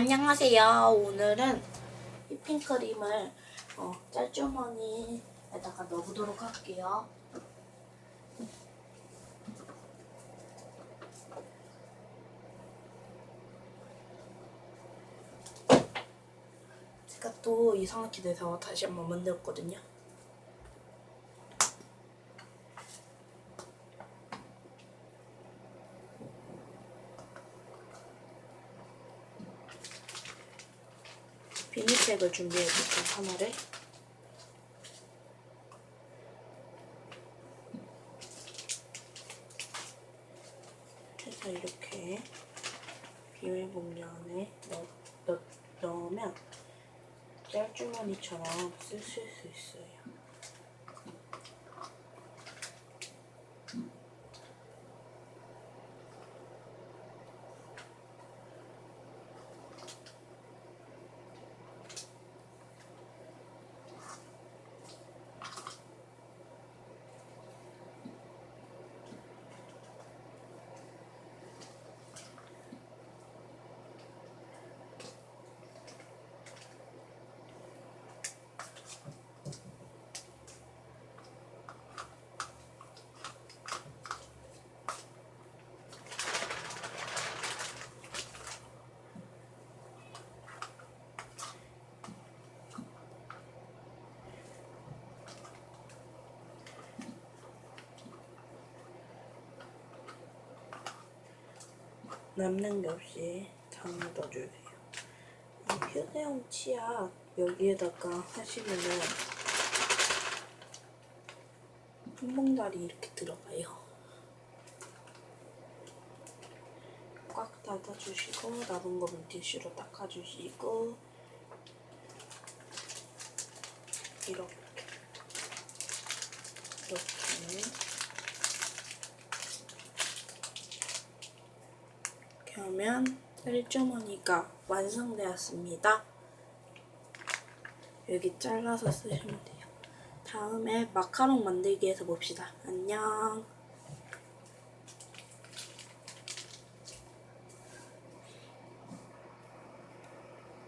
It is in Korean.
안녕하세요. 오늘은 휘핑크림을 어, 짤주머니에다가 넣어보도록 할게요. 제가 또 이상하게 돼서 다시 한번 만들었거든요. 비닐팩을 준비해볼게요, 하나를. 해서 이렇게 비닐봉지 안에 넣, 넣, 넣으면 짤주머니처럼 쓰실 수 있어요. 남는 게 없이 다 묻어주세요. 이 휴대용 치약 여기에다가 하시면은 뽕뽕다리 이렇게 들어가요. 꽉 닫아주시고 남은 거 물티슈로 닦아주시고 이렇게 이렇게 이렇게 하면 셀주머니가 완성되었습니다. 여기 잘라서 쓰시면 돼요. 다음에 마카롱 만들기 해서 봅시다. 안녕.